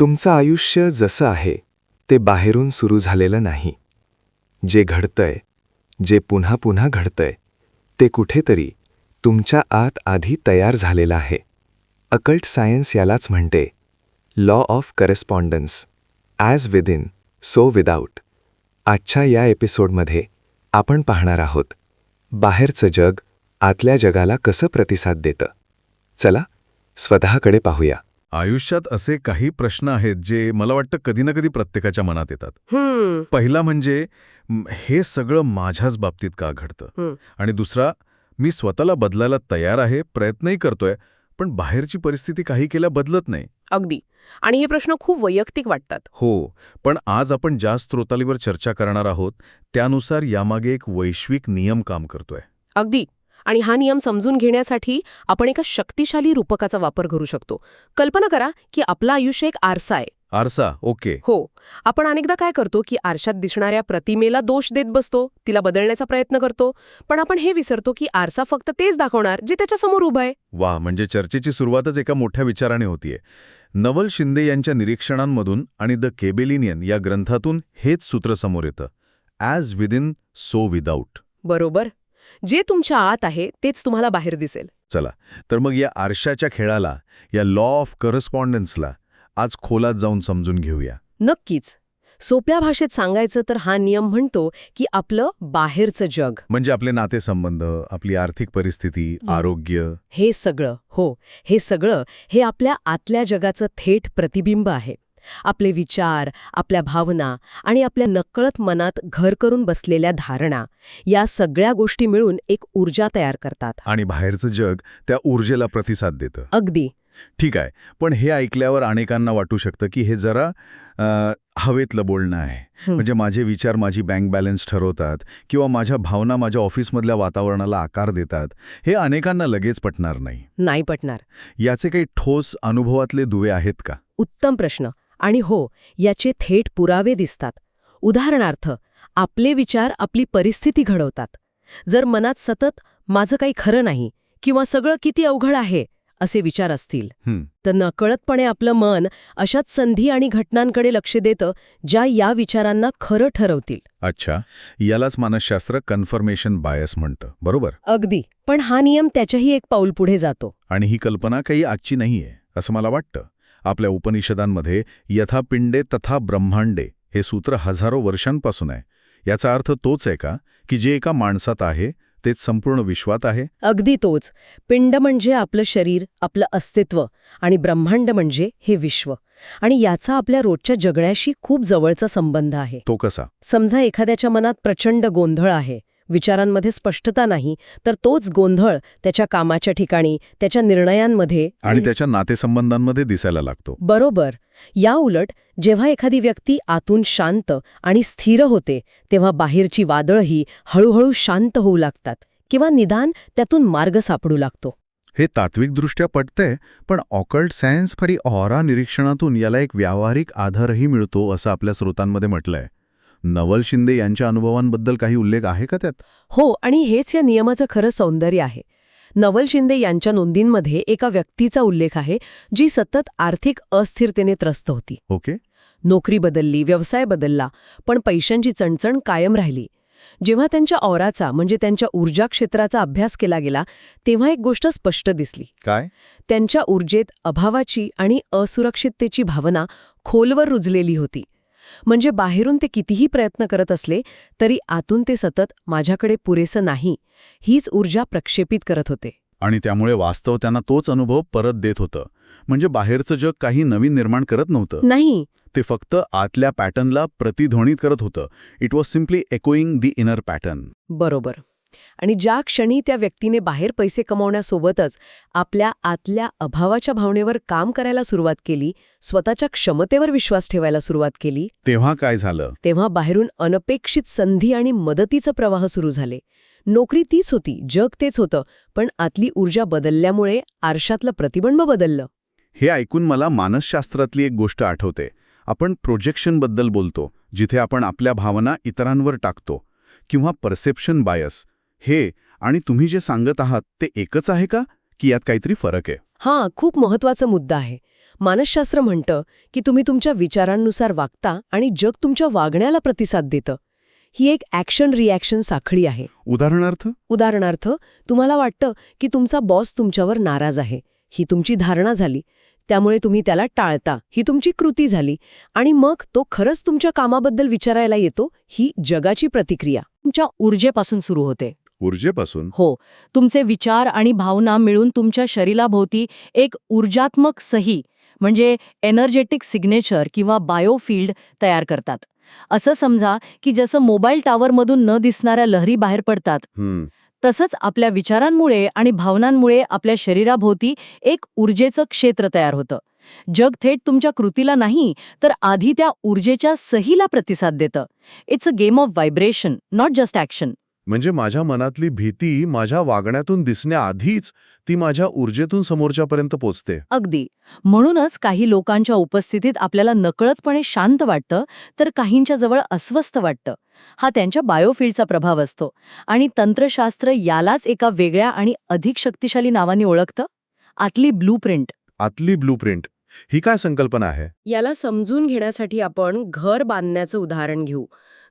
तुमचं आयुष्य जसं आहे ते बाहेरून सुरू झालेलं नाही. जे घडतंय जे पुन्हा पुन्हा घडतंय ते कुठेतरी तुमच्या आत आधी तयार झालेलं आहे. अकल्ट सायन्स यालाच म्हणते law of correspondence. As within so without. आजच्या या एपिसोडमध्ये आपण पाहणार आहोत बाहेरचं जग आतल्या जगाला कसं प्रतिसाद देतं. चला स्वतःकडे पाहूया. आयुष्यात असे काही प्रश्न आहेत जे मला वाटतं कधी ना कधी प्रत्येकाच्या मनात येतात. पहिला म्हणजे हे सगळं माझ्याच बाबतीत का घडतं. आणि दुसरा मी स्वतःला बदलायला तयार आहे प्रयत्नही करतोय पण बाहेरची परिस्थिती काही केल्या बदलत नाही. अगदी. आणि हे प्रश्न खूप वैयक्तिक वाटतात. हो पण आज आपण ज्या स्त्रोतालीवर चर्चा करणार आहोत त्यानुसार यामागे एक वैश्विक नियम काम करतोय. अगदी. आणि हा नियम समजून घेण्यासाठी आपण एका शक्तिशाली रूपकाचा वापर करू शकतो. कल्पना करा की आपलं आयुष्य एक आरसा आहे. आरसा ओके. हो. आपण अनेकदा काय करतो की आरशात दिसणाऱ्या प्रतिमेला दोष देत बसतो तिला बदलण्याचा प्रयत्न करतो पण आपण हे विसरतो की आरसा फक्त तेच दाखवणार जे त्याच्यासमोर उभं आहे. वा म्हणजे चर्चेची सुरुवातच एका मोठ्या विचाराने होतीये. नवल शिंदे यांच्या निरीक्षणांमधून आणि द केबेलिनियन या ग्रंथातून हेच सूत्र समोर येतं. As within so without. बरोबर. जे तुमच्या आत आहे तेच तुम्हाला बाहेर दिसेल. चला तर मग या आरशाच्या खेळाला या लॉ ऑफ करस्पॉन्डन्सला आज खोलात जाऊन समजून घेऊया. नक्कीच. सोप्या भाषेत सांगायचं तर हा नियम म्हणतो की आपलं बाहेरचं जग. म्हणजे आपले नातेसंबंध आपली आर्थिक परिस्थिती. आरोग्य. हे सगळं हो हे सगळं हे आपल्या आतल्या जगाचं थेट प्रतिबिंब आहे. आपले विचार आपल्या भावना आणि आपल्या नकळत मनात घर करून बसलेल्या धारणा या सगळ्या गोष्टी मिळून एक ऊर्जा तयार करतात. आणि बाहेरचं जग त्या ऊर्जेला प्रतिसाद देतं. अगदी. ठीक आहे. पण हे ऐकल्यावर अनेकांना वाटू शकतं की हे जरा हवेतलं बोलणं आहे. म्हणजे माझे विचार माझी बँक बॅलन्स ठरवतात किंवा माझ्या भावना माझ्या ऑफिसमधल्या वातावरणाला आकार देतात हे अनेकांना लगेच पटणार नाही. नाही पटणार. याचे काही ठोस अनुभवातले दुवे आहेत का? उत्तम प्रश्न. आणि हो याचे थेट पुरावे दिसतात. उदाहरणार्थ आपले विचार आपली परिस्थिती घडवतात. जर मनात सतत माझं काही खरं नाही किंवा सगळं किती अवघड आहे असे विचार असतील तर नकळतपणे आपलं मन अशाच संधी आणि घटनांकडे लक्ष देतं ज्या या विचारांना खरं ठरवतील. अच्छा. यालाच मानसशास्त्र कन्फर्मेशन बायस म्हणतं. बरोबर? अगदी. पण हा नियम त्याच्याही एक पाऊल पुढे जातो. आणि ही कल्पना काही आजची नाहीये असं मला वाटतं. आपल्या उपनिषदांमध्ये यथा पिंडे तथा ब्रह्मांडे हे सूत्र हजारो वर्षांपासून आहे. याचा अर्थ तोच आहे का की जे एका माणसात आहे तेच संपूर्ण विश्वात आहे? अगदी तोच. पिंड म्हणजे आपलं शरीर आपलं अस्तित्व आणि ब्रह्मांड म्हणजे हे विश्व. आणि याचा आपल्या रोजच्या जगण्याशी खूप जवळचा संबंध आहे. तो कसा? समजा एखाद्याच्या मनात प्रचंड गोंधळ आहे. विचारांमध्ये स्पष्टता नाही तर तोच गोंधळ त्याच्या कामाच्या ठिकाणी त्याच्या निर्णयांमध्ये आणि त्याच्या नातेसंबंधांमध्ये दिसायला लागतो. बरोबर. या उलट जेव्हा एखादी व्यक्ती आतून शांत आणि स्थिर होते तेव्हा बाहेरची वादळही हळूहळू शांत होऊ लागतात किंवा निदान त्यातून मार्ग सापडू लागतो. हे तात्विकदृष्ट्या पटतंय पण ऑकल्ट सायन्स फरी ऑरा निरीक्षणातून याला एक व्यावहारिक आधारही मिळतो असं आपल्या स्रोतांमध्ये म्हटलंय. नवल शिंदे यांच्या अनुभवांबद्दल काही उल्लेख आहे का त्यात? हो आणि हेच या नियमाचं खरं सौंदर्य आहे. नवल शिंदे यांच्या नोंदींमध्ये एका व्यक्तीचा उल्लेख आहे जी सतत आर्थिक अस्थिरतेने त्रस्त होती. ओके. नोकरी बदलली व्यवसाय बदलला पण पैशांची चणचण कायम राहिली. जेव्हा त्यांच्या औराचा म्हणजे त्यांच्या ऊर्जा क्षेत्राचा अभ्यास केला गेला तेव्हा एक गोष्ट स्पष्ट दिसली. काय? त्यांच्या ऊर्जेत अभावाची आणि असुरक्षिततेची भावना खोलवर रुजलेली होती. म्हणजे बाहेरून ते कितीही प्रयत्न करत असले तरी आतून ते सतत माझ्याकडे पुरेसं नाही हीच ऊर्जा प्रक्षेपित करत होते. आणि त्यामुळे वास्तव त्यांना तोच अनुभव परत देत होतं. म्हणजे बाहेरचं जग काही नवीन निर्माण करत नव्हतं. नाही. ते फक्त आतल्या पॅटर्नला प्रतिध्वनित करत होतं. It was simply echoing the inner pattern बरोबर. आणि ज्या क्षणी त्या व्यक्तीने बाहेर पैसे कमावण्यासोबतच आपल्या आतल्या अभावाच्या भावनेवर काम करायला सुरुवात केली स्वतःच्या क्षमतेवर विश्वास ठेवायला सुरुवात केली तेव्हा काय झालं? तेव्हा बाहेरून अनपेक्षित संधी आणि मदतीचं प्रवाह सुरू झाले. नोकरी तीच होती जग तेच होतं पण आतली ऊर्जा बदलल्यामुळे आरशातलं प्रतिबिंब बदललं. हे ऐकून मला मानसशास्त्रातली एक गोष्ट आठवते. आपण प्रोजेक्शनबद्दल बोलतो जिथे आपण आपल्या भावना इतरांवर टाकतो किंवा परसेप्शन बायस हे आणि तुम्ही जे सांगत आहात ते एकच आहे का? की यात काहीतरी फरक आहे? हां खूप महत्त्वाचा मुद्दा आहे. मानसशास्त्र म्हणतं की तुम्ही तुमच्या विचारांनुसार वागता आणि जग तुमच्या वागण्याला प्रतिसाद देतं. ही एक ॲक्शन रिॲक्शन साखळी आहे. उदाहरणार्थ? उदाहरणार्थ तुम्हाला वाटतं की तुमचा बॉस तुमच्यावर नाराज आहे. ही तुमची धारणा झाली. त्यामुळे तुम्ही त्याला टाळता. ही तुमची कृती झाली. आणि मग तो खरंच तुमच्या कामाबद्दल विचारायला येतो ही जगाची प्रतिक्रिया. तुमच्या ऊर्जेपासून सुरू होते. ऊर्जेपासून हो तुमचे विचार आणि भावना मिळून तुमच्या शरीराभोवती एक ऊर्जात्मक सही म्हणजे एनर्जेटिक सिग्नेचर किंवा बायोफिल्ड तयार करतात. असं समजा की जसं मोबाईल टॉवरमधून न दिसणाऱ्या लहरी बाहेर पडतात तसंच आपल्या विचारांमुळे आणि भावनांमुळे आपल्या शरीराभोवती एक ऊर्जेचं क्षेत्र तयार होतं. जग थेट तुमच्या कृतीला नाही तर आधी त्या ऊर्जेच्या सहीला प्रतिसाद देतं. It's a game of vibration not just action म्हणजे माझ्या मनातली भीती माझ्या वागण्यातून दिसण्याआधीच ती माझ्या ऊर्जेतून समोरच्यापर्यंत पोचते. अगदी. म्हणूनच काही लोकांच्या उपस्थितीत आपल्याला नकळतपणे शांत वाटतं तर काहींच्या जवळ अस्वस्थ वाटतं. हा त्यांच्या बायोफिल्डचा प्रभाव असतो. आणि तंत्रशास्त्र यालाच एका वेगळ्या आणि अधिक शक्तिशाली नावाने ओळखतं? आतली ब्लूप्रिंट. आतली ब्लूप्रिंट. ही काय संकल्पना आहे? याला समजून घेण्यासाठी आपण घर बांधण्याचं उदाहरण घेऊ.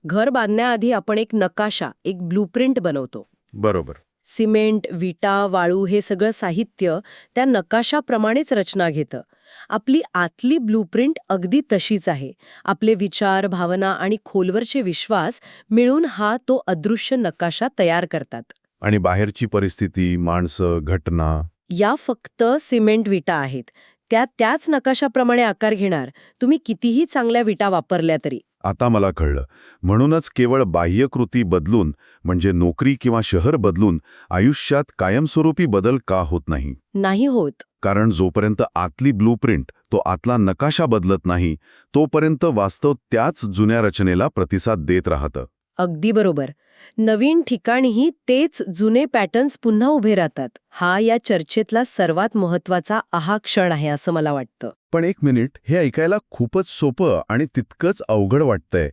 घर बांधण्याआधी आपण एक नकाशा एक ब्लूप्रिंट बनवतो. बरोबर. सिमेंट विटा वाळू हे सगळं साहित्य त्या नकाशाप्रमाणेच रचना घेतं. आपली आतली ब्लूप्रिंट अगदी तशीच आहे. आपले विचार भावना आणि खोलवरचे विश्वास मिळून हा तो अदृश्य नकाशा तयार करतात. आणि बाहेरची परिस्थिती माणसं घटना? या फक्त सिमेंट विटा आहेत. त्या त्याच नकाशाप्रमाणे आकार घेणार. तुम्ही कितीही चांगल्या विटा वापरल्या तरी. आता मला कळलं. म्हणूनच केवळ बाह्यकृती बदलून म्हणजे नोकरी किंवा शहर बदलून आयुष्यात कायमस्वरूपी बदल का होत नाही? नाही होत. कारण जोपर्यंत आतली ब्लूप्रिंट तो आतला नकाशा बदलत नाही तोपर्यंत वास्तव त्याच जुन्या रचनेला प्रतिसाद देत राहतं. अगदी बरोबर. नवीन ठिकाणीही तेच जुने पॅटर्न्स पुन्हा उभे राहतात. हा या चर्चेतला सर्वात महत्त्वाचा आहा क्षण आहे असं मला वाटतं. पण एक मिनिट हे ऐकायला खूपच सोपं आणि तितकंच अवघड वाटतंय.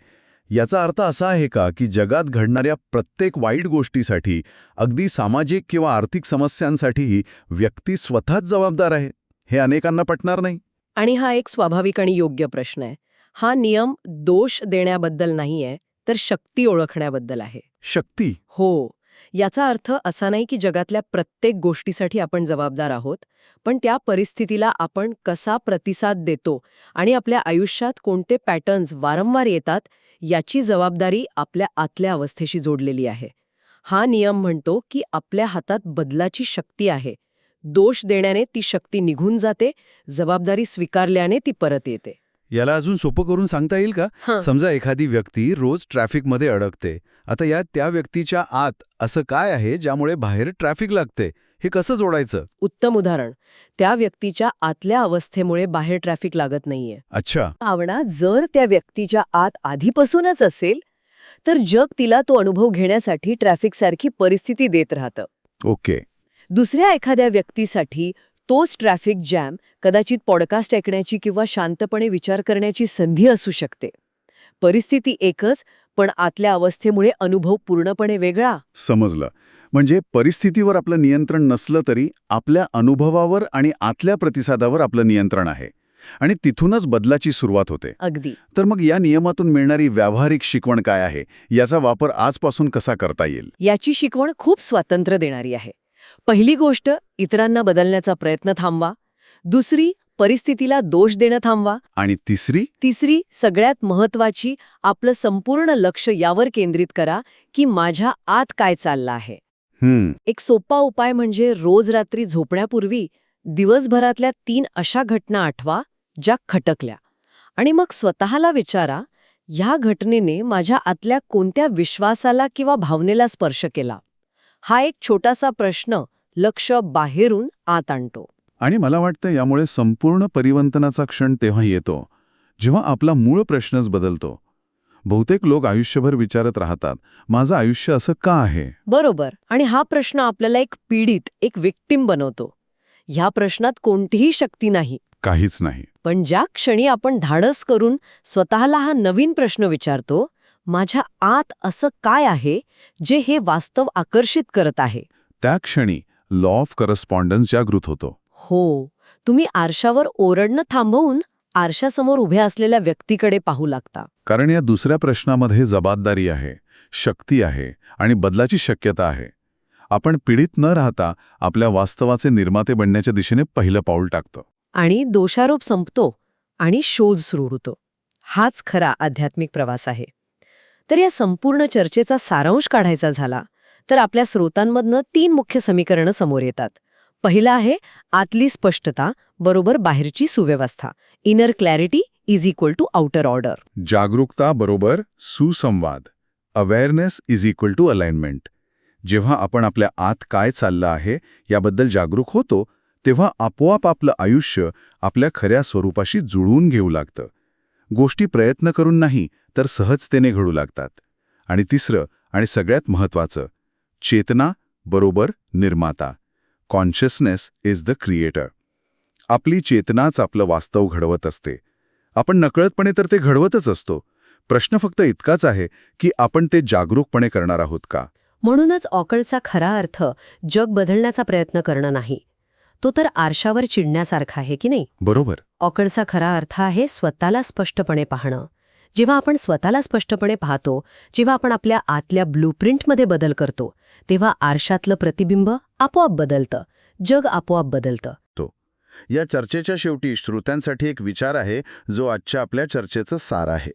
याचा अर्थ असा आहे का की जगात घडणाऱ्या प्रत्येक वाईट गोष्टीसाठी अगदी सामाजिक किंवा आर्थिक समस्यांसाठीही व्यक्ती स्वतःच जबाबदार आहे? हे अनेकांना पटणार नाही. आणि हा एक स्वाभाविक आणि योग्य प्रश्न आहे. हा नियम दोष देण्याबद्दल नाहीये तर शक्ती ओळखण्याबद्दल आहे. शक्ती. हो. याचा अर्थ असा नाही की जगातल्या प्रत्येक गोष्टीसाठी आपण जबाबदार आहोत पण त्या परिस्थितीला आपण कसा प्रतिसाद देतो आणि आपल्या आयुष्यात कोणते पॅटर्न्स वारंवार येतात याची जबाबदारी आपल्या आतल्या अवस्थेशी जोडलेली आहे. हा नियम म्हणतो की आपल्या हातात बदलाची शक्ती आहे. दोष देण्याने ती शक्ती निघून जाते जबाबदारी स्वीकारल्याने ती परत येते. याला अजून सोपं करून सांगता येईल का. समजा एखादी व्यक्ती रोज ट्रॅफिकमध्ये अडकते आता या त्या व्यक्तीच्या आत असं काय आहे ज्यामुळे बाहेर ट्रॅफिक लागते? हे कसं जोडायचं? उत्तम उदाहरण. त्या व्यक्तीच्या आतल्या अवस्थेमुळे बाहेर ट्रॅफिक लागत नाहीये. अच्छा. भावना जर त्या व्यक्तीच्या आत आधीपासूनच असेल तर जग तिला तो अनुभव घेण्यासाठी ट्रॅफिकसारखी परिस्थिती देत राहतं. ओके. दुसऱ्या एखाद्या व्यक्तीसाठी तोच ट्रॅफिक जॅम कदाचित पॉडकास्ट ऐकण्याची किंवा शांतपणे विचार करण्याची संधी असू शकते. परिस्थिती एकच पण आतल्या अवस्थेमुळे अनुभव पूर्णपणे वेगळा. समजलं. म्हणजे परिस्थितीवर आपलं नियंत्रण नसलं तरी आपल्या अनुभवावर आणि आतल्या प्रतिसादावर आपलं नियंत्रण आहे. आणि तिथूनच बदलाची सुरुवात होते. अगदी. तर मग या नियमातून मिळणारी व्यावहारिक शिकवण काय आहे? याचा वापर आजपासून कसा करता येईल? याची शिकवण खूप स्वातंत्र्य देणारी आहे. पहिली गोष्ट इतरांना बदलण्याचा प्रयत्न थांबवा. दुसरी परिस्थितीला दोष देणं थांबवा. आणि तिसरी? तिसरी सगळ्यात महत्वाची आपलं संपूर्ण लक्ष यावर केंद्रित करा की माझ्या आत काय चाललं आहे. एक सोपा उपाय म्हणजे रोज रात्री झोपण्यापूर्वी दिवसभरातल्या तीन अशा घटना आठवा ज्या खटकल्या. आणि मग स्वतःला विचारा ह्या घटनेने माझ्या आतल्या कोणत्या विश्वासाला किंवा भावनेला स्पर्श केला? हा एक छोटासा प्रश्न लक्ष बाहेरून आत आणतो. आणि मला वाटतं यामुळे संपूर्ण परिवर्तनाचा क्षण तेव्हा येतो जेव्हा आपला मूळ प्रश्नच बदलतो. बहुतेक लोक आयुष्यभर विचारत राहतात माझं आयुष्य असं का आहे? बरोबर. आणि हा प्रश्न आपल्याला एक पीडित एक विक्टिम बनवतो. ह्या प्रश्नात कोणतीही शक्ती नाही. काहीच नाही. पण ज्या क्षणी आपण धाडस करून स्वतःला हा नवीन प्रश्न विचारतो माझ्या आत असं काय आहे जे हे वास्तव आकर्षित करत आहे? त्या क्षणी लॉ ऑफ करस्पॉन्डन्स जागृत होतो. हो. तुम्ही आरशावर ओरडणं थांबवून आरशासमोर उभ्या असलेल्या व्यक्तीकडे पाहू लागता. कारण या दुसऱ्या प्रश्नामध्ये जबाबदारी आहे शक्ती आहे आणि बदलाची शक्यता आहे. आपण पीडित न राहता आपल्या वास्तवाचे निर्माते बनण्याच्या दिशेने पहिलं पाऊल टाकतो. आणि दोषारोप संपतो आणि शोध सुरू होतो. हाच खरा आध्यात्मिक प्रवास आहे. तर या संपूर्ण चर्चेचा सारांश काढायचा झाला तर आपल्या स्रोतांमधनं तीन मुख्य समीकरणं समोर येतात. पहिलं आहे आतली स्पष्टता बरोबर बाहेरची सुव्यवस्था. Inner clarity is equal to outer order जागरूकता बरोबर सुसंवाद. Awareness is equal to alignment जेव्हा आपण आपल्या आत काय चाललं आहे याबद्दल जागरूक होतो तेव्हा आपोआप आपलं आयुष्य आपल्या खऱ्या स्वरूपाशी जुळवून घेऊ लागतं. गोष्टी प्रयत्न करून नाही तर सहजतेने घडू लागतात. आणि तिसरं आणि सगळ्यात महत्त्वाचं चेतना बरोबर निर्माता. कॉन्शियसनेस इज द क्रिएटर आपली चेतनाच आपलं वास्तव घडवत असते. आपण नकळतपणे तर ते घडवतच असतो. प्रश्न फक्त इतकाच आहे की आपण ते जागरूकपणे करणार आहोत का? म्हणूनच ऑकळचा खरा अर्थ जग बदलण्याचा प्रयत्न करणं नाही. तो तर आरशावर चिडण्यासारखा आहे की नाही? बरोबर. ऑकळचा खरा अर्थ आहे स्वतःला स्पष्टपणे पाहणं. जेव्हा आपण स्वतःला स्पष्टपणे पाहतो जेव्हा आपण आपल्या आतल्या ब्लूप्रिंटमध्ये बदल करतो तेव्हा आरशातलं प्रतिबिंब आपोआप बदलतं जग आपोआप बदलतं. या चर्चेच्या शेवटी श्रोत्यांसाठी एक विचार आहे जो आजच्या आपल्या चर्चेचं सार आहे.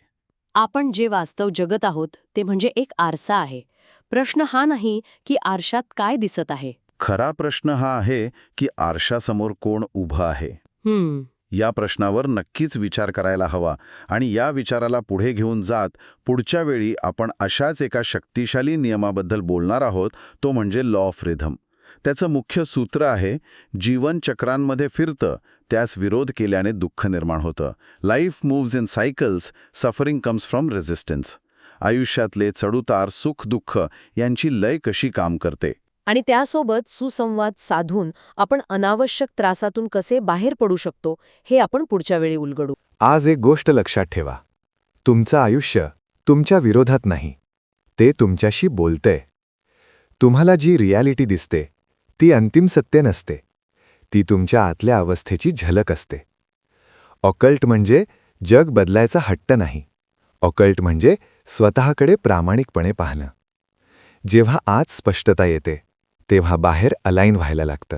आपण जे वास्तव जगत आहोत ते म्हणजे एक आरसा आहे. प्रश्न हा नाही की आरशात काय दिसत आहे. खरा प्रश्न हा आहे की आरशासमोर कोण उभं आहे. हम्म. या प्रश्नावर नक्कीच विचार करायला हवा आणि या विचाराला पुढे घेऊन जात पुढच्या वेळी आपण अशाच एका शक्तिशाली नियमाबद्दल बोलणार आहोत तो म्हणजे लॉ ऑफ रिधम त्याचं मुख्य सूत्र आहे जीवन चक्रांमध्ये फिरतं त्यास विरोध केल्याने दुःख निर्माण होतं. Life moves in cycles suffering comes from resistance आयुष्यातले चढउतार सुख दुःख यांची लय कशी काम करते? आणि त्यासोबत सुसंवाद साधून आपण अनावश्यक त्रासातून कसे बाहेर पडू शकतो हे आपण पुढच्या वेळी उलगडू. आज एक गोष्ट लक्षात ठेवा. तुमचं आयुष्य तुमच्या विरोधात नाही. ते तुमच्याशी बोलतंय तुम्हाला जी रियालिटी दिसते ती अंतिम सत्य नसते. ती तुमच्या आतल्या अवस्थेची झलक असते. ऑकल्ट म्हणजे जग बदलायचा हट्ट नाही. ऑकल्ट म्हणजे स्वतःकडे प्रामाणिकपणे पाहणं. जेव्हा आज स्पष्टता येते तेव्हा बाहेर अलाईन व्हायला लागतं.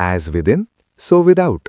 As within so without